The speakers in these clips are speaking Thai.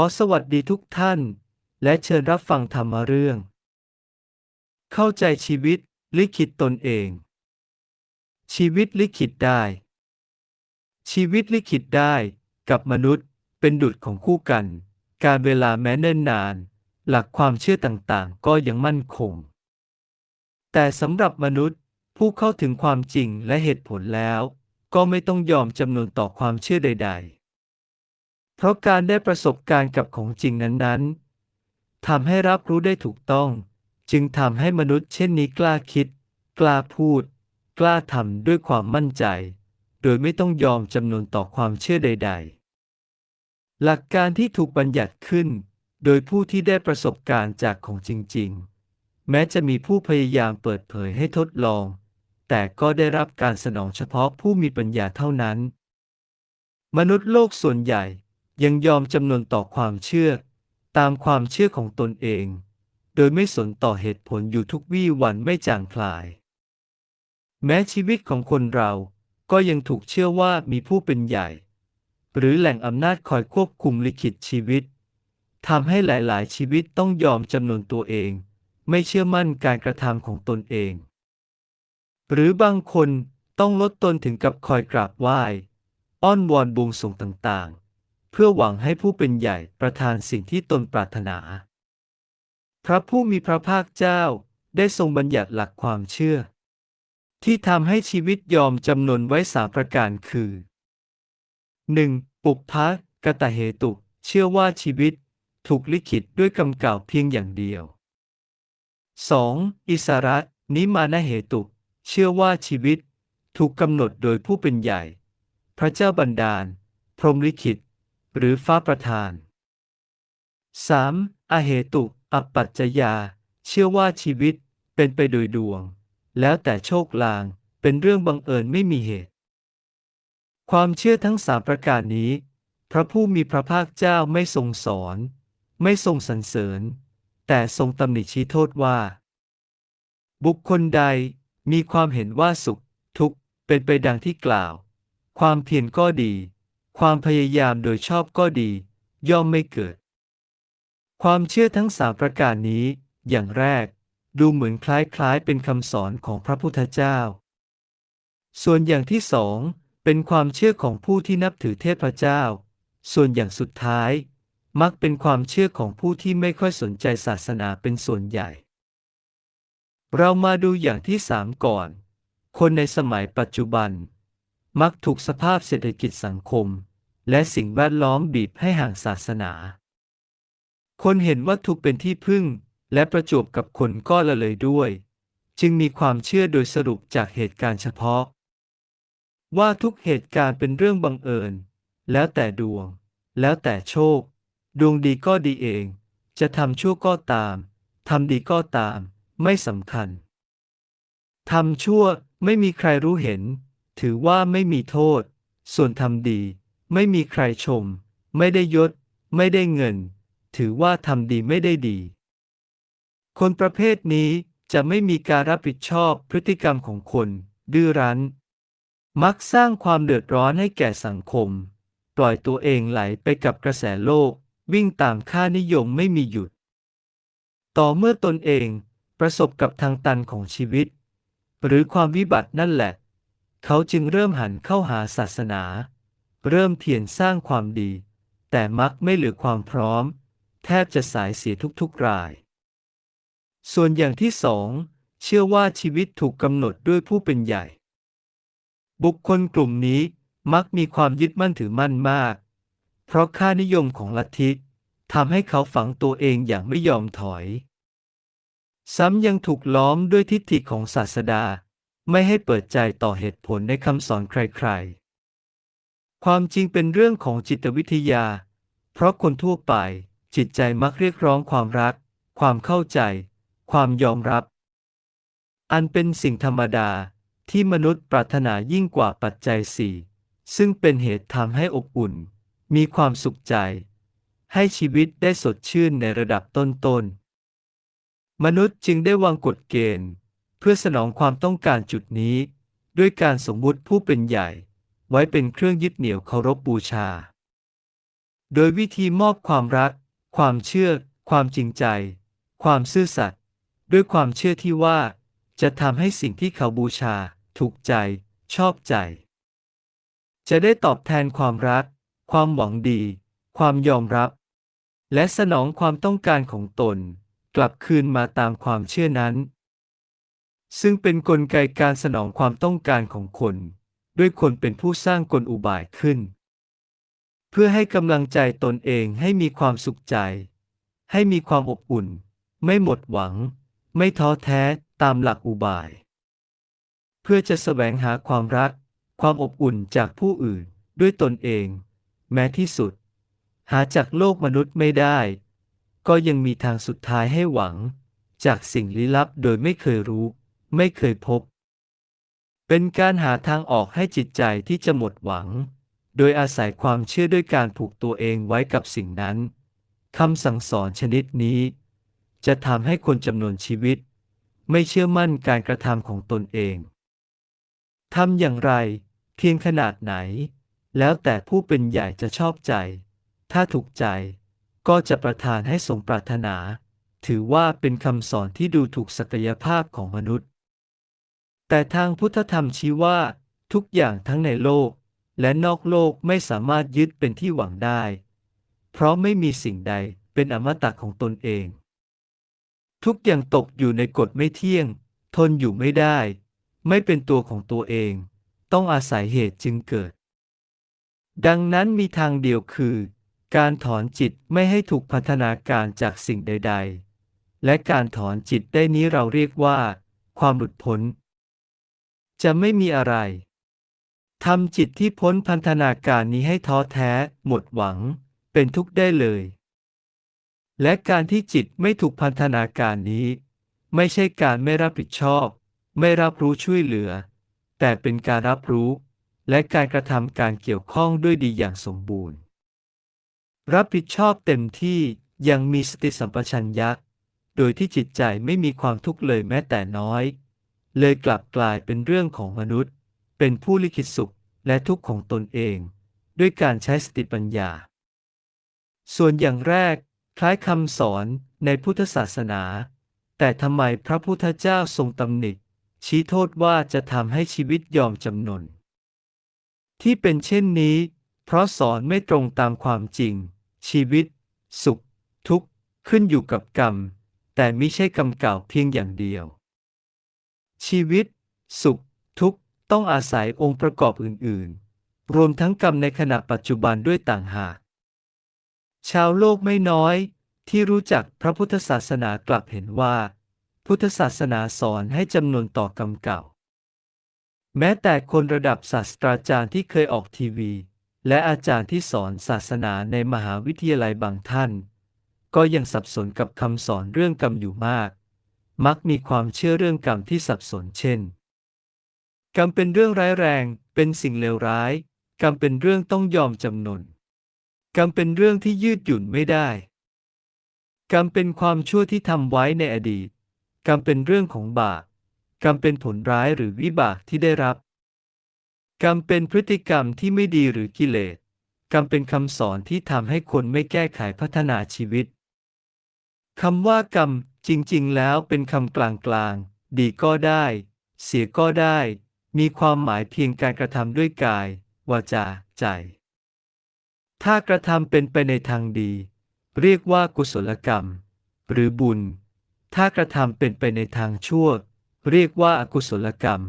อสวัสดีทุกท่าน และเชิญรับฟังธรรมเรื่อง เข้าใจชีวิต ลิขิตตนเอง ชีวิตลิขิตได้ ชีวิตลิขิตได้กับมนุษย์เป็นดุจของคู่กัน การเวลาแม้เนิ่นนาน หลักความเชื่อต่างๆ ก็ยังมั่นคง แต่สำหรับมนุษย์ผู้เข้าถึงความจริงและเหตุผลแล้ว ก็ไม่ต้องยอมจำนวนต่อความเชื่อใด ๆ เพราะการได้ประสบการณ์กับของจริงนั้นๆทำให้รับรู้ได้ถูกต้อง จึงทำให้มนุษย์เช่นนี้กล้าคิด กล้าพูด กล้าทำด้วยความมั่นใจ โดยไม่ต้องยอมจำนวนต่อความเชื่อใด ๆ หลักการที่ถูกบัญญัติขึ้น โดยผู้ที่ได้ประสบการณ์จากของจริง ๆ แม้จะมีผู้พยายามเปิดเผยให้ทดลอง แต่ก็ได้รับการสนองเฉพาะผู้มีปัญญาเท่านั้น มนุษย์โลกส่วนใหญ่ ยังยอมจำนวนต่อความเชื่อ ตามความเชื่อของตนเอง โดยไม่สนต่อเหตุผลอยู่ทุกวี่วันไม่จางคลาย แม้ชีวิตของคนเราก็ยังถูกเชื่อว่ามีผู้เป็นใหญ่ หรือแหล่งอำนาจคอยควบคุมลิขิตชีวิตทำให้หลาย ๆ ชีวิตต้องยอมจำนวนตัวเอง ไม่เชื่อมั่นการกระทำของตนเอง หรือบางคนต้องลดตนถึงกับคอยกราบไหว้ อ้อนวอนบวงสรวงต่าง ๆ เพื่อหวังให้ผู้เป็นใหญ่ประทานสิ่งที่ตนปรารถนา พระผู้มีพระภาคเจ้าได้ทรงบัญญัติหลักความเชื่อ ที่ทำให้ชีวิตยอมจำนนไว้สามประการคือ 1. ปุพพะกตเหตุ เชื่อว่าชีวิตถูกลิขิตด้วยกำกล่าวเพียงอย่างเดียว 2. อิสระนิมานเหตุ เชื่อว่าชีวิตถูกกำหนดโดยผู้เป็นใหญ่ พระเจ้าบันดาล พรหมลิขิต หรือฟ้าประทาน 3. อเหตุอัปปัจจยา เชื่อว่าชีวิตเป็นไปโดยดวง แล้วแต่โชคลางเป็นเรื่องบังเอิญไม่มีเหตุ ความเชื่อทั้งสามประการนี้ พระผู้มีพระภาคเจ้าไม่ทรงสอน ไม่ทรงสรรเสริญ แต่ทรงตำหนิชี้โทษว่า บุคคลใดมีความเห็นว่าสุข ทุกข์เป็นไปดังที่กล่าว ความเพียรก็ดี ความพยายามโดยชอบก็ดี ย่อมไม่เกิด ความเชื่อทั้งสามประการนี้ อย่างแรก ดูเหมือนคล้ายๆเป็นคำสอนของพระพุทธเจ้า ส่วนอย่างที่สองเป็นความเชื่อของผู้ที่นับถือเทพเจ้า ส่วนอย่างสุดท้าย มักเป็นความเชื่อของผู้ที่ไม่ค่อยสนใจศาสนาเป็นส่วนใหญ่ เรามาดูอย่างที่สามก่อน คนในสมัยปัจจุบัน มักถูกสภาพเศรษฐกิจสังคม และสิ่งแวดล้อมบีบให้ห่างศาสนา คนเห็นวัตถุเป็นที่พึ่ง และประจวบกับคนก็ละเลยด้วย จึงมีความเชื่อโดยสรุปจากเหตุการณ์เฉพาะ ว่าทุกเหตุการณ์เป็นเรื่องบังเอิญ แล้วแต่ดวง แล้วแต่โชค ดวงดีก็ดีเอง จะทำชั่วก็ตามทำดีก็ตาม ไม่สำคัญทำชั่วไม่มีใครรู้เห็น ถือว่าไม่มีโทษ ส่วนทำดี ไม่มีใครชม ไม่ได้ยศ ไม่ได้เงิน ถือว่าทำดีไม่ได้ดี คนประเภทนี้จะไม่มีการรับผิดชอบพฤติกรรมของคน ดื้อรั้น มักสร้างความเดือดร้อนให้แก่สังคม ปล่อยตัวเองไหลไปกับกระแสโลก วิ่งตามค่านิยมไม่มีหยุด ต่อเมื่อตนเองประสบกับทางตันของชีวิต หรือความวิบัตินั่นแหละ เขาจึงเริ่มหันเข้าหาศาสนา เริ่มเพียรสร้างความดี แต่มักไม่เหลือความพร้อม แทบจะสายเสียทุกๆราย ส่วนอย่างที่สองเชื่อว่าชีวิตถูกกำหนดด้วยผู้เป็นใหญ่ บุคคลกลุ่มนี้มักมีความยึดมั่นถือมั่นมาก เพราะค่านิยมของลัทธิทำให้เขาฝังตัวเองอย่างไม่ยอมถอย ซ้ำยังถูกล้อมด้วยทิฏฐิของศาสดา ไม่ให้เปิดใจต่อเหตุผลในคำสอนใครๆ ความจริงเป็นเรื่องของจิตวิทยา เพราะคนทั่วไป จิตใจมักเรียกร้องความรัก ความเข้าใจ ความยอมรับ อันเป็นสิ่งธรรมดาที่มนุษย์ปรารถนายิ่งกว่าปัจจัยสี่ซึ่งเป็นเหตุทำให้อบอุ่น มีความสุขใจ ให้ชีวิตได้สดชื่นในระดับต้นๆ มนุษย์จึงได้วางกฎเกณฑ์ เพื่อสนองความต้องการจุดนี้ ด้วยการสมมุติผู้เป็นใหญ่ ไว้เป็นเครื่องยึดเหนี่ยวเคารพบบูชา โดยวิธีมอบความรัก ความเชื่อ ความจริงใจ ความซื่อสัตย์ด้วยความเชื่อที่ว่า จะทำให้สิ่งที่เขาบูชา ถูกใจ ชอบใจ จะได้ตอบแทนความรัก ความหวังดี ความยอมรับ และสนองความต้องการของตน กลับคืนมาตามความเชื่อนั้น ซึ่งเป็นนกลไกการสนองความต้องการของคน ด้วยคนเป็นผู้สร้างกลอุบายขึ้น เพื่อให้กำลังใจตนเองให้มีความสุขใจ ให้มีความอบอุ่น ไม่หมดหวัง ไม่ท้อแท้ตามหลักอุบาย เพื่อจะแสวงหาความรัก ความอบอุ่นจากผู้อื่นด้วยตนเอง แม้ที่สุด หาจากโลกมนุษย์ไม่ได้ ก็ยังมีทางสุดท้ายให้หวัง จากสิ่งลี้ลับโดยไม่เคยรู้ ไม่เคยพบ เป็นการหาทางออกให้จิตใจที่จะหมดหวัง โดยอาศัยความเชื่อด้วยการผูกตัวเองไว้กับสิ่งนั้นคำสั่งสอนชนิดนี้ จะทำให้คนจำนวนชีวิต ไม่เชื่อมั่นการกระทำของตนเองทำอย่างไร เพียงขนาดไหน แล้วแต่ผู้เป็นใหญ่จะชอบใจ ถ้าถูกใจ ก็จะประทานให้สมปรารถนา ถือว่าเป็นคำสอนที่ดูถูกศักยภาพของมนุษย์ แต่ทางพุทธธรรมชี้ว่า ทุกอย่างทั้งในโลก และนอกโลกไม่สามารถยึดเป็นที่หวังได้ เพราะไม่มีสิ่งใดเป็นอมตะของตนเอง ทุกอย่างตกอยู่ในกฎไม่เที่ยง ทนอยู่ไม่ได้ ไม่เป็นตัวของตัวเอง ต้องอาศัยเหตุจึงเกิด ดังนั้นมีทางเดียวคือ การถอนจิตไม่ให้ถูกพัฒนาการจากสิ่งใด ๆ และการถอนจิตได้นี้เราเรียกว่า ความหลุดพ้น จะไม่มีอะไรทำจิตที่พ้นพันธนาการนี้ให้ท้อแท้ หมดหวัง เป็นทุกข์ได้เลย และการที่จิตไม่ถูกพันธนาการนี้ ไม่ใช่การไม่รับผิดชอบ ไม่รับรู้ช่วยเหลือ แต่เป็นการรับรู้ และการกระทำการเกี่ยวข้องด้วยดีอย่างสมบูรณ์ รับผิดชอบเต็มที่ยังมีสติสัมปชัญญะ โดยที่จิตใจไม่มีความทุกข์เลยแม้แต่น้อย เลยกลับกลายเป็นเรื่องของมนุษย์ เป็นผู้ลิขิตสุขและทุกข์ของตนเอง ด้วยการใช้สติปัญญา ส่วนอย่างแรก คล้ายคำสอนในพุทธศาสนา แต่ทำไมพระพุทธเจ้าทรงตำหนิชี้โทษว่าจะทำให้ชีวิตยอมจำนน ที่เป็นเช่นนี้ เพราะสอนไม่ตรงตามความจริง ชีวิต สุข ทุกข์ ขึ้นอยู่กับกรรม แต่ไม่ใช่กรรมเก่าเพียงอย่างเดียว ชีวิต สุข ทุกข์ต้องอาศัยองค์ประกอบอื่น ๆ รวมทั้งกรรมในขณะปัจจุบันด้วยต่างหาก ชาวโลกไม่น้อย ที่รู้จักพระพุทธศาสนากลับเห็นว่า พุทธศาสนาสอนให้จำนวนต่อกรรมเก่า แม้แต่คนระดับศาสตราจารย์ที่เคยออกทีวี และอาจารย์ที่สอนศาสนาในมหาวิทยาลัยบางท่าน ก็ยังสับสนกับคำสอนเรื่องกรรมอยู่มาก มักมีความเชื่อเรื่องกรรมที่สับสนเช่น กรรมเป็นเรื่องร้ายแรง เป็นสิ่งเลวร้าย กรรมเป็นเรื่องต้องยอมจำนน กรรมเป็นเรื่องที่ยืดหยุ่นไม่ได้ กรรมเป็นความชั่วที่ทำไว้ในอดีต กรรมเป็นเรื่องของบาป กรรมเป็นผลร้ายหรือวิบากที่ได้รับ กรรมเป็นพฤติกรรมที่ไม่ดีหรือกิเลส กรรมเป็นคำสอนที่ทำให้คนไม่แก้ไขพัฒนาชีวิต คำว่ากรรมจริงๆ แล้วเป็นคำกลางๆ ดีก็ได้ เสียก็ได้ มีความหมายเพียงการกระทำด้วยกาย วาจา ใจ ถ้ากระทำเป็นไปในทางดี เรียกว่ากุศลกรรม หรือบุญ ถ้ากระทำเป็นไปในทางชั่ว เรียกว่าอกุศลกรรม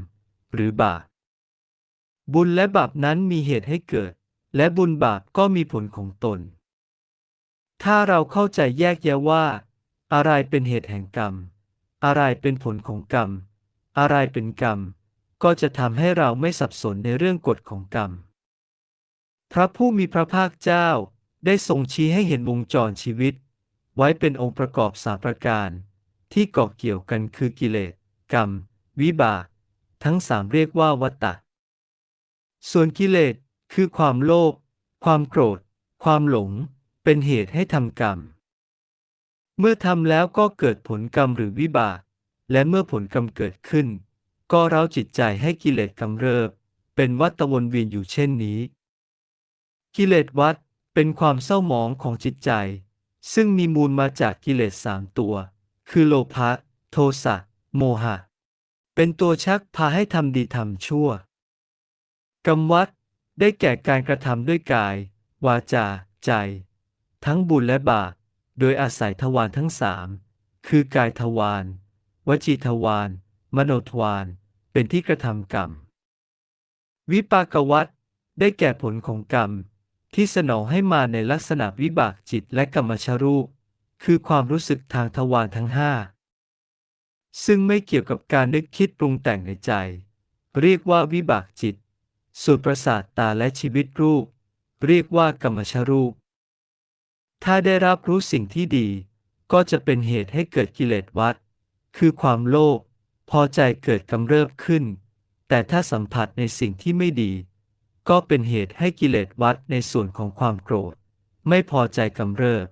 หรือบาป บุญและบาปนั้นมีเหตุให้เกิด และบุญบาปก็มีผลของตน ถ้าเราเข้าใจแยกแยะว่า อะไรเป็นเหตุแห่งกรรม อะไรเป็นผลของกรรม อะไรเป็นกรรม ก็จะทำให้เราไม่สับสนในเรื่องกฎของกรรม พระผู้มีพระภาคเจ้าได้ทรงชี้ให้เห็นวงจรชีวิต ไว้เป็นองค์ประกอบสามประการ ที่เกาะเกี่ยวกันคือกิเลส กรรม วิบาก ทั้งสามเรียกว่าวัตตะ ส่วนกิเลสคือความโลภความโกรธ ความหลง เป็นเหตุให้ทำกรรม เมื่อทำแล้วก็เกิดผลกรรมหรือวิบาก และเมื่อผลกรรมเกิดขึ้น ก็เร้าจิตใจให้กิเลสกำเริบ เป็นวัฏวนเวียนอยู่เช่นนี้ กิเลสวัฏเปเป็นความเศร้าหมองของจิตใจ ซึ่งมีมูลมาจากกิเลสสามตัว คือโลภะ โทสะ โมหะ เป็นตัวชักพาให้ทำดีทำชั่ว กรรมวัดได้แก่การกระทำด้วยกาย วาจา ใจ ทั้งบุญและบาป โดยอาศัยทวารทั้งสาม คือกายทวาร วจีทวาร มโนทวาร เป็นที่กระทำกรรม วิปากวัตได้แก่ผลของกรรม ที่สนองให้มาในลักษณะวิบากจิตและกรรมชรูป คือความรู้สึกทางทวารทั้งห้า ซึ่งไม่เกี่ยวกับการนึกคิดปรุงแต่งในใจ เรียกว่าวิบากจิต ส่วนประสาทตาและชีวิตรูป เรียกว่ากรรมชรูป ถ้าได้รับรู้สิ่งที่ดี ก็จะเป็นเหตุให้เกิดกิเลสวัด คือความโลภพอใจเกิดกำเริบขึ้น แต่ถ้าสัมผัสในสิ่งที่ไม่ดี ก็เป็นเหตุให้กิเลสวัดในส่วนของความโกรธ ไม่พอใจกำเริบ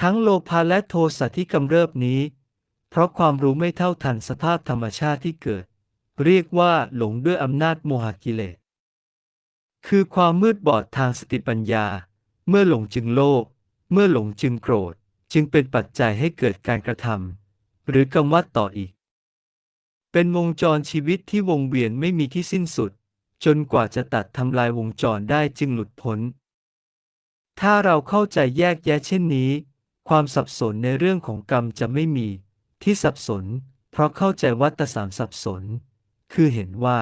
ทั้งโลภะและโทสะที่กำเริบนี้ เพราะความรู้ไม่เท่าทันสภาพธรรมชาติที่เกิด เรียกว่าหลงด้วยอำนาจโมหกิเลส คือความมืดบอดทางสติปัญญา เมื่อหลงจึงโลภ เมื่อหลงจึงโกรธ จึงเป็นปัจจัยให้เกิดการกระทำหรือกรรมวัดต่ออีก เป็นวงจรชีวิตที่วงเวียนไม่มีที่สิ้นสุด จนกว่าจะตัดทำลายวงจรได้จึงหลุดพ้น ถ้าเราเข้าใจแยกแยะเช่นนี้ ความสับสนในเรื่องของกรรมจะไม่มี ที่สับสน เพราะเข้าใจวัตสามสับสน คือเห็นว่า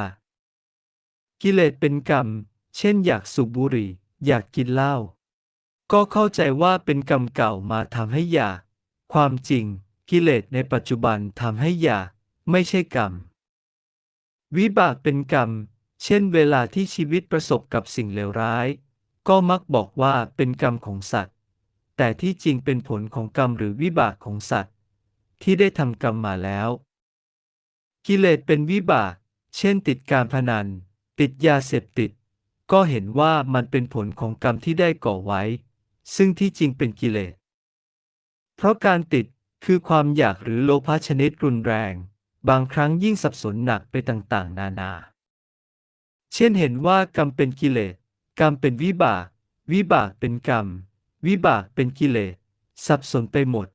กิเลสเป็นกรรม เช่นอยากสูบบุหรี่ อยากกินเหล้า ก็เข้าใจว่าเป็นกรรมเก่ามาทำให้อยาก ความจริง กิเลสในปัจจุบันทำให้อยาก ไม่ใช่กรรม วิบากเป็นกรรม เช่นเวลาที่ชีวิตประสบกับสิ่งเลวร้าย ก็มักบอกว่าเป็นกรรมของสัตว์ แต่ที่จริงเป็นผลของกรรมหรือวิบากของสัตว์ ที่ได้ทำกรรมมาแล้ว กิเลสเป็นวิบาก เช่นติดการพนัน ติดยาเสพติด ก็เห็นว่ามันเป็นผลของกรรมที่ได้ก่อไว้ ซึ่งที่จริงเป็นกิเลส เพราะการติดคือความอยากหรือโลภะชนิดรุนแรง บางครั้งยิ่งสับสนหนักไปต่างๆ นานา เช่นเห็นว่ากรรมเป็นกิเลส กรรมเป็นวิบาก วิบากเป็นกรรม วิบากเป็นกิเลส สับสนไปหมด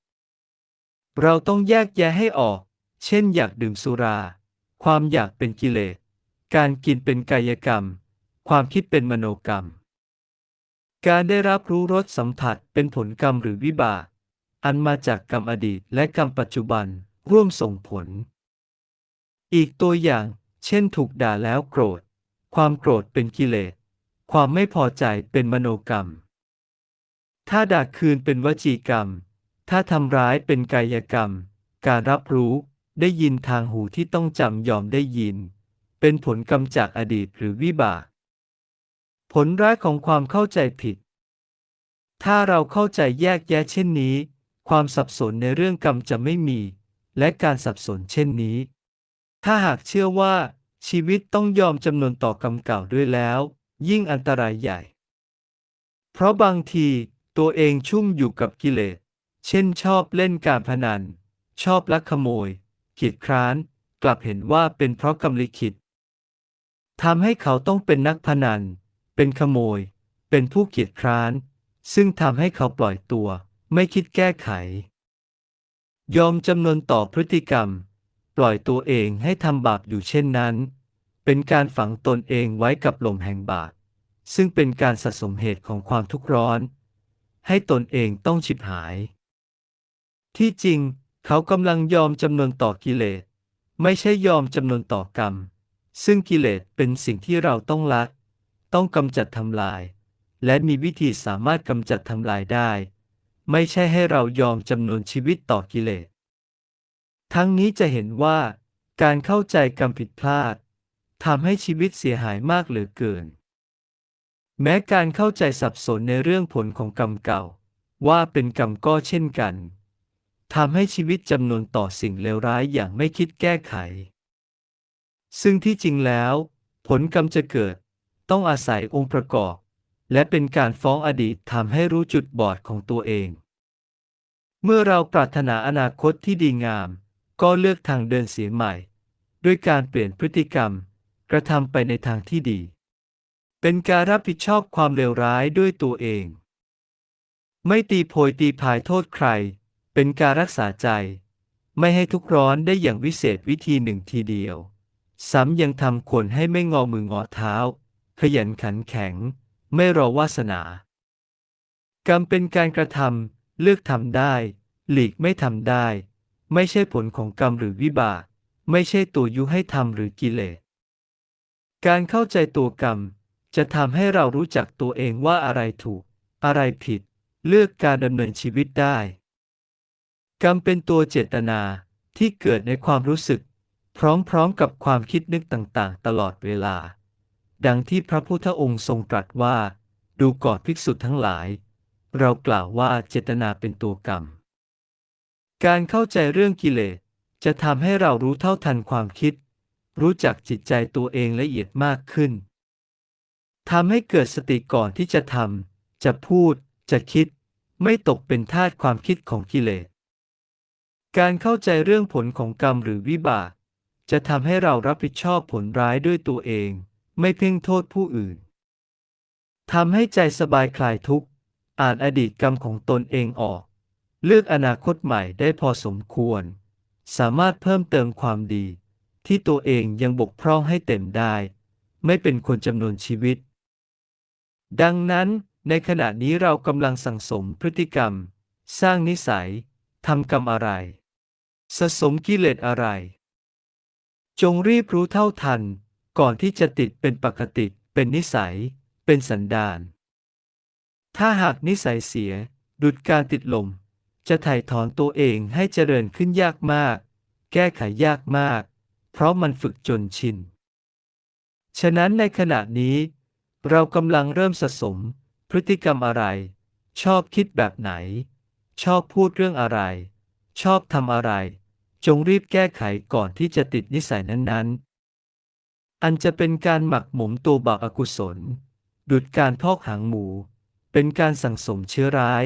เราต้องแยกแยะให้ออก เช่นอยากดื่มสุรา ความอยากเป็นกิเลส การกินเป็นกายกรรม ความคิดเป็นมโนกรรม การได้รับรู้รสสัมผัสเป็นผลกรรมหรือวิบาก อันมาจากกรรมอดีตและกรรมปัจจุบันร่วมส่งผล อีกตัวอย่าง เช่นถูกด่าแล้วโกรธ ความโกรธเป็นกิเลส ความไม่พอใจเป็นมโนกรรม ถ้าด่าคืนเป็นวจีกรรม ถ้าทำร้ายเป็นกายกรรม การรับรู้ได้ยินทางหูที่ต้องจำยอมได้ยิน เป็นผลกรรมจากอดีตหรือวิบาก ผลร้ายของความเข้าใจผิด ถ้าเราเข้าใจแยกแยะเช่นนี้ ความสับสนในเรื่องกรรมจะไม่มี และการสับสนเช่นนี้ ถ้าหากเชื่อว่า ชีวิตต้องยอมจำนวนต่อกรรมเก่าด้วยแล้ว ยิ่งอันตรายใหญ่ เพราะบางทีตัวเองชุ่มอยู่กับกิเลส เช่นชอบเล่นการพนัน ชอบลักขโมยเกีดคร้าน กลับเห็นว่าเป็นเพราะกรรมลิขิตทำให้เขาต้องเป็นนักพนัน เป็นขโมย เป็นผู้เกียจคร้าน ซึ่งทำให้เขาปล่อยตัว ไม่คิดแก้ไข ยอมจำนวนต่อพฤติกรรม ปล่อยตัวเองให้ทำบาปอยู่เช่นนั้น เป็นการฝังตนเองไว้กับลมแห่งบาปซึ่งเป็นการสะสมเหตุของความทุกข์ร้อน ให้ตนเองต้องฉิบหาย ที่จริง เขากำลังยอมจำนวนต่อกิเลส ไม่ใช่ยอมจำนวนต่อกรรม ซึ่งกิเลสเป็นสิ่งที่เราต้องละ ต้องกำจัดทำลาย และมีวิธีสามารถกำจัดทำลายได้ ไม่ใช่ให้เรายอมจำนวนชีวิตต่อกิเลส ทั้งนี้จะเห็นว่าการเข้าใจกรรมผิดพลาดทำให้ชีวิตเสียหายมากเหลือเกิน แม้การเข้าใจสับสนในเรื่องผลของกรรมเก่า ว่าเป็นกรรมก็เช่นกันทำให้ชีวิตจำนวนต่อสิ่งเลวร้ายอย่างไม่คิดแก้ไข ซึ่งที่จริงแล้ว ผลกรรมจะเกิด ต้องอาศัยองค์ประกอบ และเป็นการฟ้องอดีตทำให้รู้จุดบอดของตัวเอง เมื่อเราปรารถนาอนาคตที่ดีงาม ก็เลือกทางเดินเสียใหม่ ด้วยการเปลี่ยนพฤติกรรม กระทำไปในทางที่ดี เป็นการรับผิดชอบความเลวร้ายด้วยตัวเอง ไม่ตีโพยตีพายโทษใคร เป็นการรักษาใจ ไม่ให้ทุกข์ร้อนได้อย่างวิเศษวิธีหนึ่งทีเดียว ซ้ำยังทำคนให้ไม่งอมืองอเท้า ขยันขันแข็ง ไม่รอวาสนา กรรมเป็นการกระทำเลือกทำได้ หลีกไม่ทำได้ ไม่ใช่ผลของกรรมหรือวิบาก ไม่ใช่ตัวยุให้ทำหรือกิเลส การเข้าใจตัวกรรม จะทำให้เรารู้จักตัวเองว่าอะไรถูก อะไรผิด เลือกการดำเนินชีวิตได้ กรรมเป็นตัวเจตนาที่เกิดในความรู้สึก พร้อมๆกับความคิดนึกต่างๆ ตลอดเวลา ดังที่พระพุทธองค์ทรงตรัสว่า ดูก่อนภิกษุทั้งหลาย เรากล่าวว่าเจตนาเป็นตัวกรรม การเข้าใจเรื่องกิเลสจะทำให้เรารู้เท่าทันความคิด รู้จักจิตใจตัวเองละเอียดมากขึ้นทำให้เกิดสติก่อนที่จะทำจะพูด จะคิด ไม่ตกเป็นทาสความคิดของกิเลส การเข้าใจเรื่องผลของกรรมหรือวิบาก จะทำให้เรารับผิดชอบผลร้ายด้วยตัวเอง ไม่เพ่งโทษผู้อื่นทำให้ใจสบายคลายทุกข์ อ่านอดีตกรรมของตนเองออก เลือกอนาคตใหม่ได้พอสมควร สามารถเพิ่มเติมความดี ที่ตัวเองยังบกพร่องให้เต็มได้ ไม่เป็นคนจำนวนชีวิต ดังนั้นในขณะนี้เรากำลังสั่งสมพฤติกรรม สร้างนิสัยทำกรรมอะไร สะสมกิเลสอะไร จงรีบรู้เท่าทัน ก่อนที่จะติดเป็นปกติ เป็นนิสัย เป็นสันดาน ถ้าหากนิสัยเสีย ดุดการติดลม จะถ่ายถอนตัวเองให้เจริญขึ้นยากมาก แก้ไขยากมาก เพราะมันฝึกจนชิน ฉะนั้นในขณะนี้ เรากำลังเริ่มสะสม พฤติกรรมอะไร ชอบคิดแบบไหน ชอบพูดเรื่องอะไร ชอบทำอะไร จงรีบแก้ไขก่อนที่จะติดนิสัยนั้นๆ อันจะเป็นการหมักหมมตัวบาปอกุศล ดุดการพอกหางหมู เป็นการสั่งสมเชื้อร้าย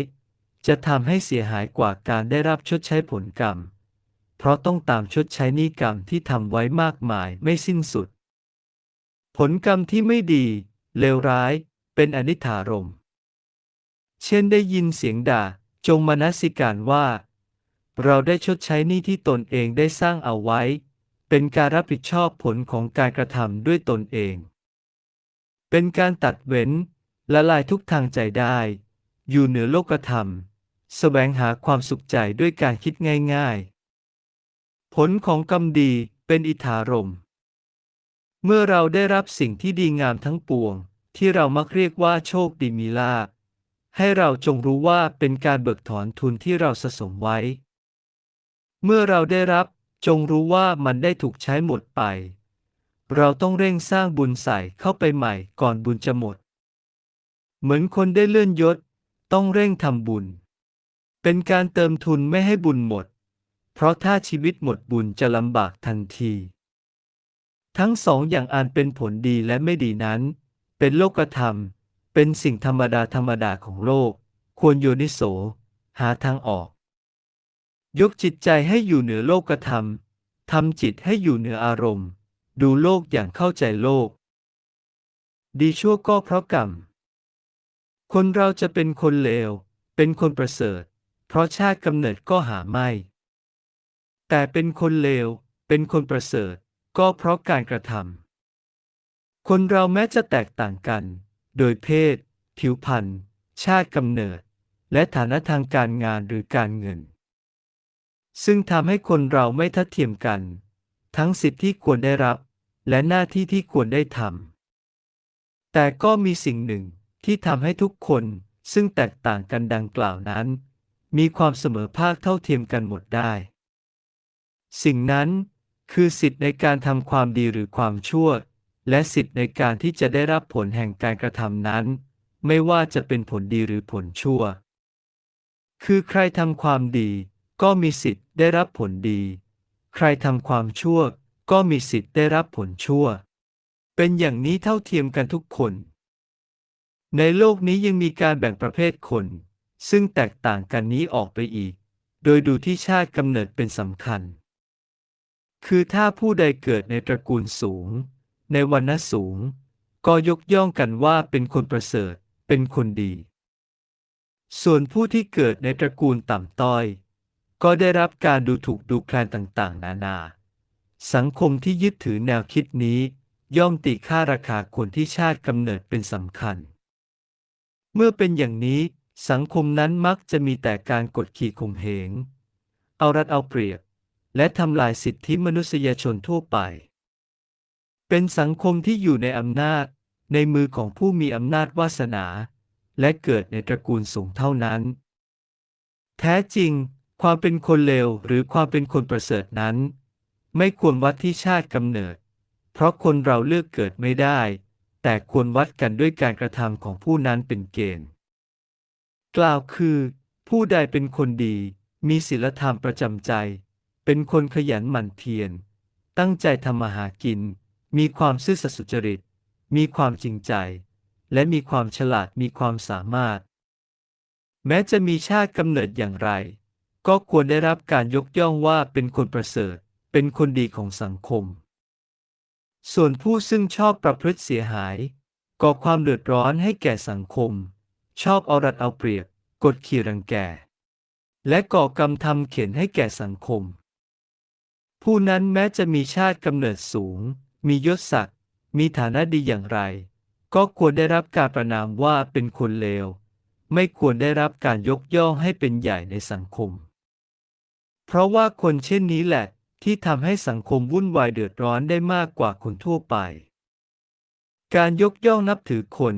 จะทำให้เสียหายกว่าการได้รับชดใช้ผลกรรม เพราะต้องตามชดใช้หนี้กรรมที่ทำไว้มากมายไม่สิ้นสุด ผลกรรมที่ไม่ดี เลวร้าย เป็นอนิถารม เช่นได้ยินเสียงด่า จงมนสิการว่า เราได้ชดใช้หนี้ที่ตนเองได้สร้างเอาไว้ เป็นการรับผิดชอบผลของการกระทำด้วยตนเอง เป็นการตัดเว้นละลายทุกทางใจได้ อยู่เหนือโลกธรรมแสวงหาความสุขใจด้วยการคิดง่าย ๆ ผลของกรรมดีเป็นอิทธารม เมื่อเราได้รับสิ่งที่ดีงามทั้งปวง ที่เรามักเรียกว่าโชคดีมีลาภให้เราจงรู้ว่าเป็นการเบิกถอนทุนที่เราสะสมไว้ เมื่อเราได้รับ จงรู้ว่ามันได้ถูกใช้หมดไป เราต้องเร่งสร้างบุญใส่เข้าไปใหม่ก่อนบุญจะหมด เหมือนคนได้เลื่อนยศ ต้องเร่งทำบุญ เป็นการเติมทุนไม่ให้บุญหมด เพราะถ้าชีวิตหมดบุญจะลำบากทันที ทั้งสองอย่างอันเป็นผลดีและไม่ดีนั้น เป็นโลกธรรม เป็นสิ่งธรรมดาธรรมดาของโลก ควรโยนิโส หาทางออก ยกจิตใจให้อยู่เหนือโลกธรรม ทำจิตให้อยู่เหนืออารมณ์ ดูโลกอย่างเข้าใจโลก ดีชั่วก็เพราะกรรม คนเราจะเป็นคนเลว เป็นคนประเสริฐ เพราะชาติกำเนิดก็หาไม่ แต่เป็นคนเลว เป็นคนประเสริฐ ก็เพราะการกระทำ คนเราแม้จะแตกต่างกัน โดยเพศ ผิวพรรณ ชาติกำเนิด และฐานะทางการงานหรือการเงิน ซึ่งทำให้คนเราไม่ทัดเทียมกัน ทั้งสิทธิที่ควรได้รับ และหน้าที่ที่ควรได้ทำแต่ก็มีสิ่งหนึ่งที่ทำให้ทุกคนซึ่งแตกต่างกันดังกล่าวนั้น มีความเสมอภาคเท่าเทียมกันหมดได้ สิ่งนั้นคือสิทธิในการทำความดีหรือความชั่ว และสิทธิในการที่จะได้รับผลแห่งการกระทำนั้น ไม่ว่าจะเป็นผลดีหรือผลชั่ว คือใครทำความดี ก็มีสิทธิ์ได้รับผลดี ใครทำความชั่ว ก็มีสิทธิ์ได้รับผลชั่ว เป็นอย่างนี้เท่าเทียมกันทุกคน ในโลกนี้ยังมีการแบ่งประเภทคน ซึ่งแตกต่างกันนี้ออกไปอีก โดยดูที่ชาติกำเนิดเป็นสำคัญ คือถ้าผู้ใดเกิดในตระกูลสูง ในวรรณะสูง ก็ยกย่องกันว่าเป็นคนประเสริฐ เป็นคนดี ส่วนผู้ที่เกิดในตระกูลต่ำต้อย ก็ได้รับการดูถูกดูแคลนต่างๆ นานา สังคมที่ยึดถือแนวคิดนี้ ย่อมติค่าราคาคนที่ชาติกำเนิดเป็นสำคัญ เมื่อเป็นอย่างนี้สังคมนั้นมักจะมีแต่การกดขี่ข่มเหง เอารัดเอาเปรียบ และทำลายสิทธิมนุษยชนทั่วไป เป็นสังคมที่อยู่ในอำนาจ ในมือของผู้มีอำนาจวาสนา และเกิดในตระกูลสูงเท่านั้น แท้จริง ความเป็นคนเลวหรือความเป็นคนประเสริฐนั้น ไม่ควรวัดที่ชาติกำเนิด เพราะคนเราเลือกเกิดไม่ได้ แต่ควรวัดกันด้วยการกระทำของผู้นั้นเป็นเกณฑ์ กล่าวคือ ผู้ใดเป็นคนดี มีศีลธรรมประจำใจ เป็นคนขยันหมั่นเพียร ตั้งใจทำมาหากิน มีความซื่อสัตย์สุจริต มีความจริงใจ และมีความฉลาดมีความสามารถ แม้จะมีชาติกำเนิดอย่างไร ก็ควรได้รับการยกย่องว่าเป็นคนประเสริฐ เป็นคนดีของสังคม ส่วนผู้ซึ่งชอบประพฤติเสียหาย ก่อความเดือดร้อนให้แก่สังคม ชอบเอารัดเอาเปรียบ กดขี่รังแก และก่อกรรมทำเข็นให้แก่สังคม ผู้นั้นแม้จะมีชาติกำเนิดสูง มียศศักดิ์ มีฐานะดีอย่างไร ก็ควรได้รับการประนามว่าเป็นคนเลวไม่ควรได้รับการยกย่องให้เป็นใหญ่ในสังคม เพราะว่าคนเช่นนี้แหละ ที่ทำให้สังคมวุ่นวายเดือดร้อนได้มากกว่าคนทั่วไป การยกย่องนับถือคน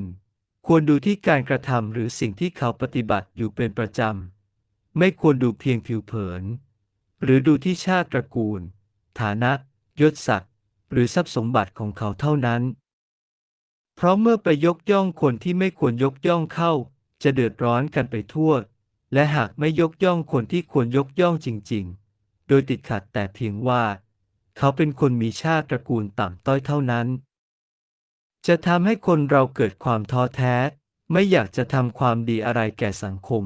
ควรดูที่การกระทำหรือสิ่งที่เขาปฏิบัติอยู่เป็นประจำ ไม่ควรดูเพียงผิวเผิน หรือดูที่ชาติตระกูล ฐานะ ยศศักดิ์หรือทรัพย์สมบัติของเขาเท่านั้น เพราะเมื่อไปยกย่องคนที่ไม่ควรยกย่องเข้า จะเดือดร้อนกันไปทั่ว และหากไม่ยกย่องคนที่ควรยกย่องจริง ๆ โดยติดขัดแต่เพียงว่า เขาเป็นคนมีชาติตระกูลต่ำต้อยเท่านั้น จะทำให้คนเราเกิดความท้อแท้ ไม่อยากจะทำความดีอะไรแก่สังคม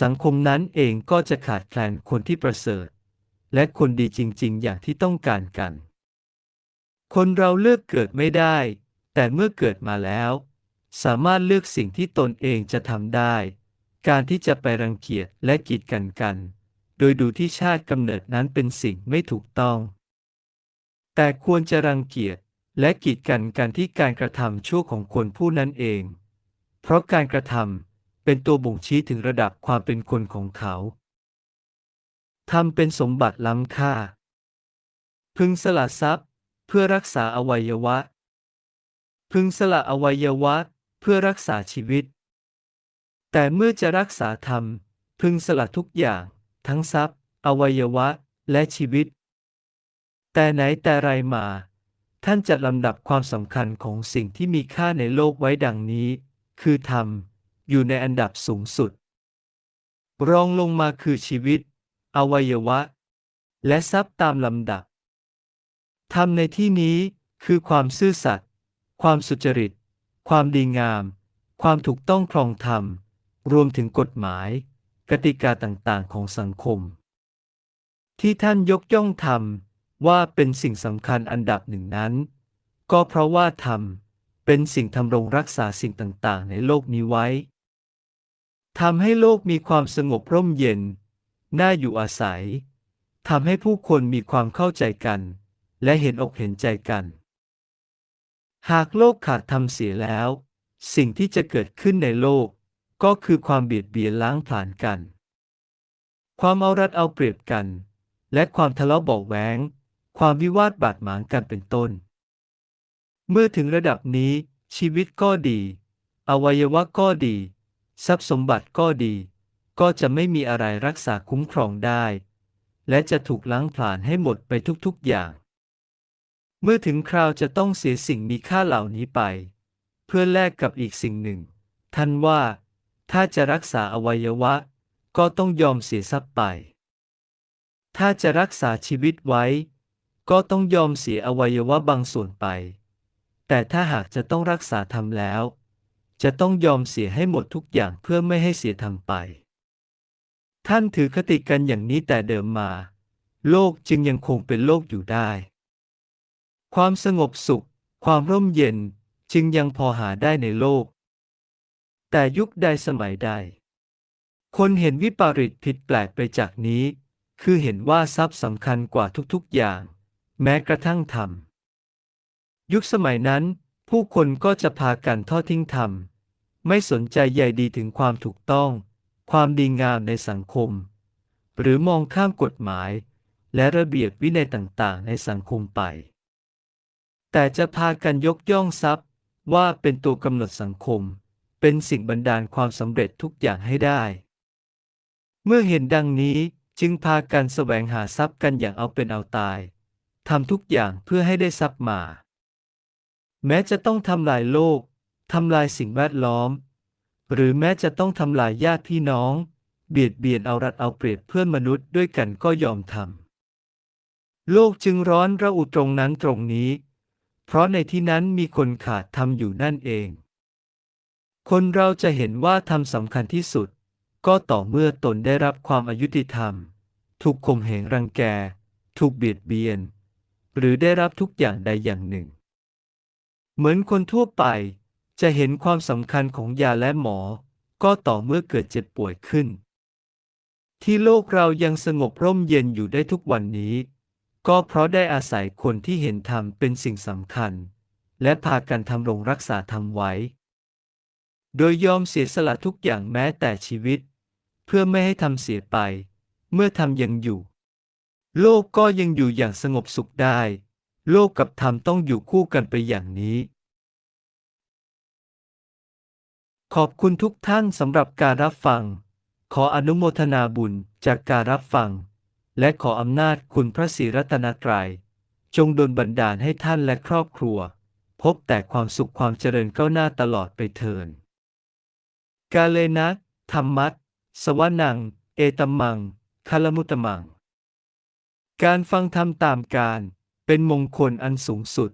สังคมนั้นเองก็จะขาดแคลนคนที่ประเสริฐ และคนดีจริง ๆ อย่างที่ต้องการกัน คนเราเลือกเกิดไม่ได้ แต่เมื่อเกิดมาแล้ว สามารถเลือกสิ่งที่ตนเองจะทำได้ การที่จะไปรังเกียจและกีดกันกัน โดยดูที่ชาติกำเนิดนั้นเป็นสิ่งไม่ถูกต้อง แต่ควรจะรังเกียจและกีดกันกันที่การกระทำชั่วของคนผู้นั้นเอง เพราะการกระทำเป็นตัวบ่งชี้ถึงระดับความเป็นคนของเขาทำเป็นสมบัติล้ำค่า พึงสละทรัพย์ เพื่อรักษาอวัยวะ พึงสละอวัยวะ เพื่อรักษาชีวิต แต่เมื่อจะรักษาธรรม พึงสละทุกอย่าง ทั้งทรัพย์ อวัยวะ และชีวิต แต่ไหนแต่ไรมา ท่านจัดลำดับความสำคัญของสิ่งที่มีค่าในโลกไว้ดังนี้ คือธรรม อยู่ในอันดับสูงสุด รองลงมาคือชีวิต อวัยวะ และทรัพย์ตามลำดับ ธรรมในที่นี้คือความซื่อสัตย์ ความสุจริต ความดีงาม ความถูกต้องครองธรรม รวมถึงกฎหมาย กติกาต่างๆ ของสังคม ที่ท่านยกย่องธรรมว่าเป็นสิ่งสำคัญอันดับหนึ่งนั้น ก็เพราะว่าธรรมเป็นสิ่งทำรงรักษาสิ่งต่างๆ ในโลกนี้ไว้ทำให้โลกมีความสงบร่มเย็น น่าอยู่อาศัยทำให้ผู้คนมีความเข้าใจกัน และเห็นอกเห็นใจกัน หากโลกขาดธรรมเสียแล้ว สิ่งที่จะเกิดขึ้นในโลก ก็คือความเบียดเบียนล้างผลาญกัน ความเอารัดเอาเปรียบกัน และความทะเลาะเบาะแว้งความวิวาทบาดหมางกันเป็นต้น เมื่อถึงระดับนี้ ชีวิตก็ดี อวัยวะก็ดี ทรัพย์สมบัติก็ดี ก็จะไม่มีอะไรรักษาคุ้มครองได้ และจะถูกล้างผลาญให้หมดไปทุกๆอย่าง เมื่อถึงคราวจะต้องเสียสิ่งมีค่าเหล่านี้ไป เพื่อแลกกับอีกสิ่งหนึ่ง ท่านว่า ถ้าจะรักษาอวัยวะ ก็ต้องยอมเสียทรัพย์ไป ถ้าจะรักษาชีวิตไว้ ก็ต้องยอมเสียอวัยวะบางส่วนไป แต่ถ้าหากจะต้องรักษาธรรมแล้ว จะต้องยอมเสียให้หมดทุกอย่างเพื่อไม่ให้เสียธรรมไป ท่านถือคติกันอย่างนี้แต่เดิมมา โลกจึงยังคงเป็นโลกอยู่ได้ ความสงบสุข ความร่มเย็นจึงยังพอหาได้ในโลก แต่ยุคใดสมัยใด คนเห็นวิปริตผิดแปลกไปจากนี้ คือเห็นว่าทรัพย์สำคัญกว่าทุกๆอย่าง แม้กระทั่งธรรม ยุคสมัยนั้น ผู้คนก็จะพากันทอดทิ้งธรรม ไม่สนใจใยดีถึงความถูกต้อง ความดีงามในสังคม หรือมองข้ามกฎหมาย และระเบียบวินัยต่างๆ ในสังคมไป แต่จะพากันยกย่องทรัพย์ว่าเป็นตัวกำหนดสังคม เป็นสิ่งบันดาลความสำเร็จทุกอย่างให้ได้ เมื่อเห็นดังนี้จึงพากันแสวงหาทรัพย์กันอย่างเอาเป็นเอาตายทำทุกอย่างเพื่อให้ได้ทรัพย์มา แม้จะต้องทำลายโลกทำลายสิ่งแวดล้อม หรือแม้จะต้องทำลายญาติพี่น้อง เบียดเบียนเอารัดเอาเปรียบเพื่อนมนุษย์ด้วยกันก็ยอมทำโลกจึงร้อนระอุตรงนั้นตรงนี้ เพราะในที่นั้นมีคนขาดทำอยู่นั่นเอง คนเราจะเห็นว่าทำสำคัญที่สุด ก็ต่อเมื่อตนได้รับความอายุติธรรม ถูกข่มเหงรังแก ถูกเบียดเบียน หรือได้รับทุกอย่างใดอย่างหนึ่ง เหมือนคนทั่วไป จะเห็นความสำคัญของยาและหมอ ก็ต่อเมื่อเกิดเจ็บป่วยขึ้น ที่โลกเรายังสงบร่มเย็นอยู่ได้ทุกวันนี้ ก็เพราะได้อาศัยคนที่เห็นธรรมเป็นสิ่งสำคัญ และพากันทำรงรักษาธรรมไว้ โดยยอมเสียสละทุกอย่างแม้แต่ชีวิต เพื่อไม่ให้ทำเสียไป เมื่อธรรมยังอยู่ โลกก็ยังอยู่อย่างสงบสุขได้ โลกกับธรรมต้องอยู่คู่กันไปอย่างนี้ ขอบคุณทุกท่านสำหรับการรับฟัง ขออนุโมทนาบุญจากการรับฟัง และขออำนาจคุณพระศรีรัตนตรัย จงดลบันดาลให้ท่านและครอบครัว พบแต่ความสุขความเจริญก้าวหน้าตลอดไปเทิน กาเลนะธรรมัตสวนัง เอตมังคลมุตมัง การฟังธรรมตามการ เป็นมงคลอันสูงสุด